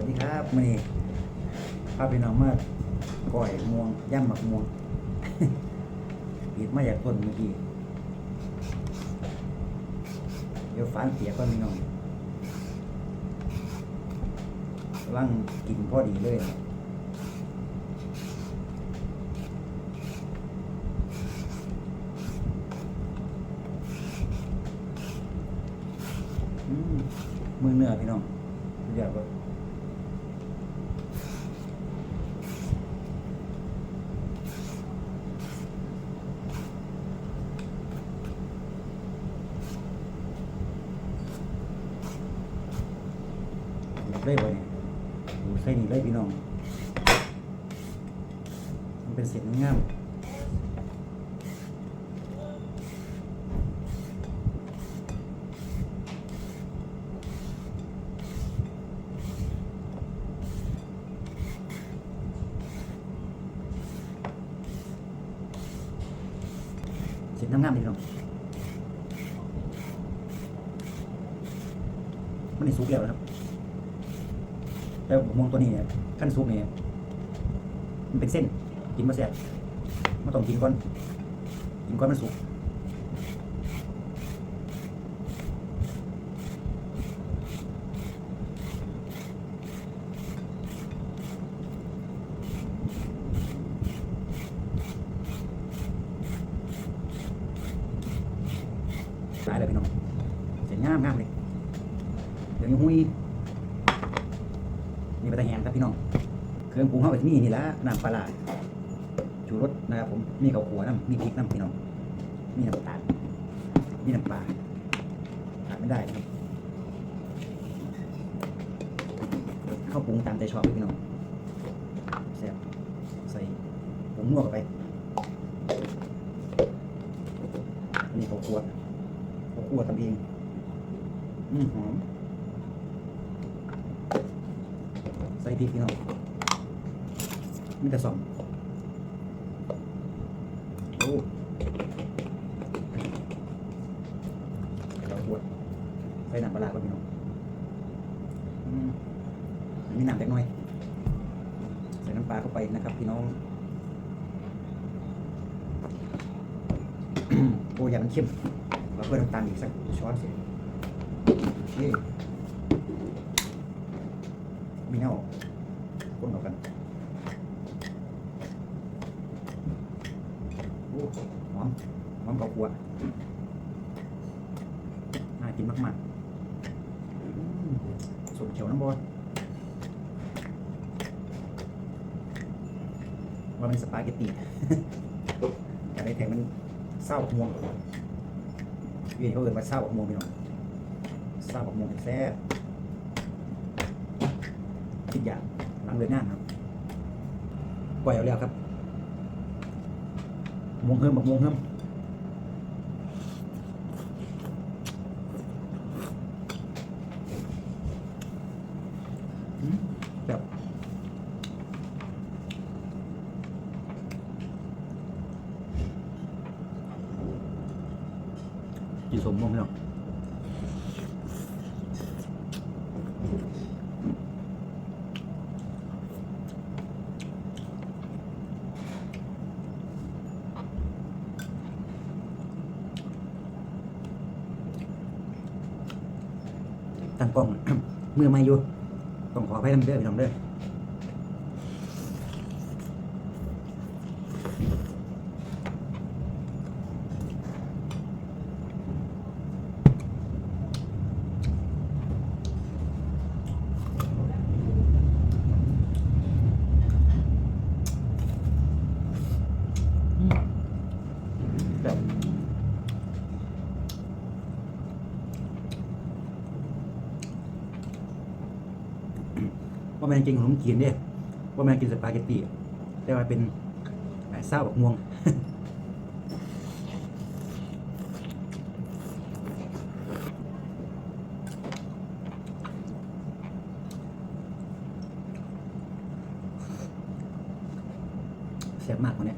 วัสดีครับมื่อนี้พาพี่น้องมาก่อยม่วงย่ำหมักม่วงปิดมาจากต้นเมื่อกี้เดี๋ยวฟานเปียกก่อนพี่น้องกำลังกินพอดีเลยมือเนื้อพี่น้องเดี๋ยว ก็ได้บ่เนี่ยดูใส่นี่เลยพี่น้อง มันเป็นเศษงามเสร็จน้ำงามดีพี่น้องมันนี่สุกแล้วครับ แต่มองตัวนี้เนี่ยขั้นสุกเนี่ยมันเป็นเส้นกินมาแซ่บมาต้องกินก่อนกินก่อนมันสุกหลายเลยพี่น้องเสร็จงามงามเลยเดี๋ยวนี้หุย นี่ปลาตะแหงครับพี่น้อง เครื่องปรุงเข้าไปที่นี่นี่ละน้ำปลาร้าชูรสนะครับผม มีข้าวขัวน้ำมีพริกน้ำพี่น้อง มีน้ำตาล มีน้ำปลาขาดไม่ได้ครับข้าวปรุงตามใจชอบพี่น้องแซ่บใส่ผงนัวเข้าไปนนี้ข้าวขัวข้าวคั่วทำเอง อืมหอม ใส่ พริกพี่น้องมีแต่สองโอ้ข้าวคั่วใส่น้ำปลาร้าก่อนพี่น้องอืมมีน้ำเล็กน้อย ใส่น้ำปลาเข้าไปนะครับ พี่น้อง โอ้ยามันเข้มเราเพิ่มน้ำตาลอีกสักช้อนสิโอเคมีเน่าคนเข้ากันโอ้หอม หอมเกาขัวน่ากินมากๆอืมสูตรเขียวน้ำบอลว่ามันสปาเกตตี้แต่ในแถมมันเศร้าห่วงเวียนเขาเอินว่าเศร้าบักม่วงพี่น้องเศร้าบักม่วงแซ่บคิดอย่างหลังเรือนงานครับปล่อยเอาแล้วครับม่วงเฮิมบักม่วงเฮิมอืมแบบ กินสมม่วงพี่น้องตั้งกล้อง มือไม่อยู่ต้องขอให้ทำเด้อพี่น้องเด้อ ว่าแมนกินขนมจีนเด้ว่าแมนกินสปาเกตตี้แต่ว่าเป็นเศร้าแบักม่วงแซ่บมากกว่านี้